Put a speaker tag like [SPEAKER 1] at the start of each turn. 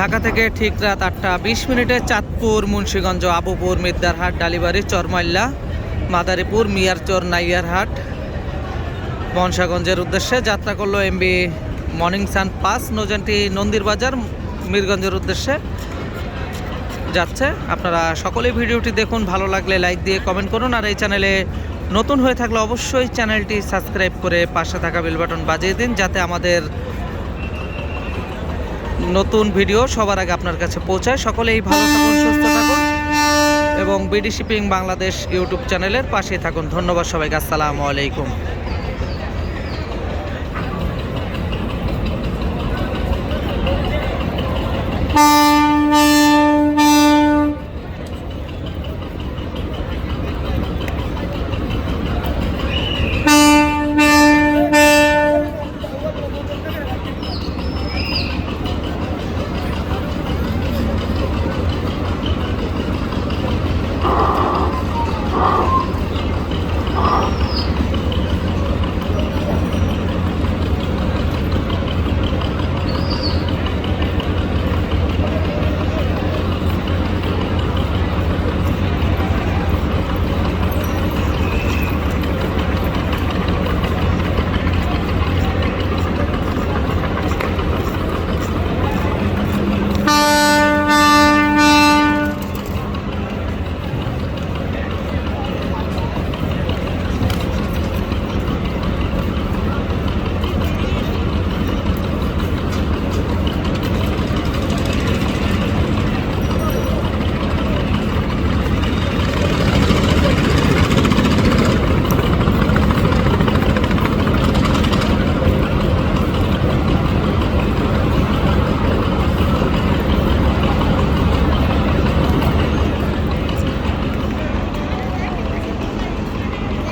[SPEAKER 1] ঢাকা থেকে ঠিক রাত আটটা বিশ মিনিটে চাঁদপুর, মুন্সীগঞ্জ, আবুপুর, মিদ্দারহাট, ডালিবাড়ি চরমাল্লা মাদারীপুর, মিয়ারচর, নাইয়ারহাট, মনসাগঞ্জের উদ্দেশ্যে যাত্রা করল এমবি মর্নিং সান পাস নৌজানটি নন্দীর বাজার, মিরগঞ্জের উদ্দেশ্যে যাচ্ছে। আপনারা সকলেই ভিডিওটি দেখুন, ভালো লাগলে লাইক দিয়ে কমেন্ট করুন, আর এই চ্যানেলে নতুন হয়ে থাকলে অবশ্যই চ্যানেলটি সাবস্ক্রাইব করে পাশে থাকা বেল বাটন বাজিয়ে দিন, যাতে আমাদের নতুন ভিডিও সবার আগে আপনার কাছে পৌঁছায়। সকলেই ভালো থাকুন, সুস্থ থাকুন এবং বিডি শিপিং বাংলাদেশ ইউটিউব চ্যানেলের পাশে থাকুন। ধন্যবাদ সবাইকে। আসসালামু আলাইকুম।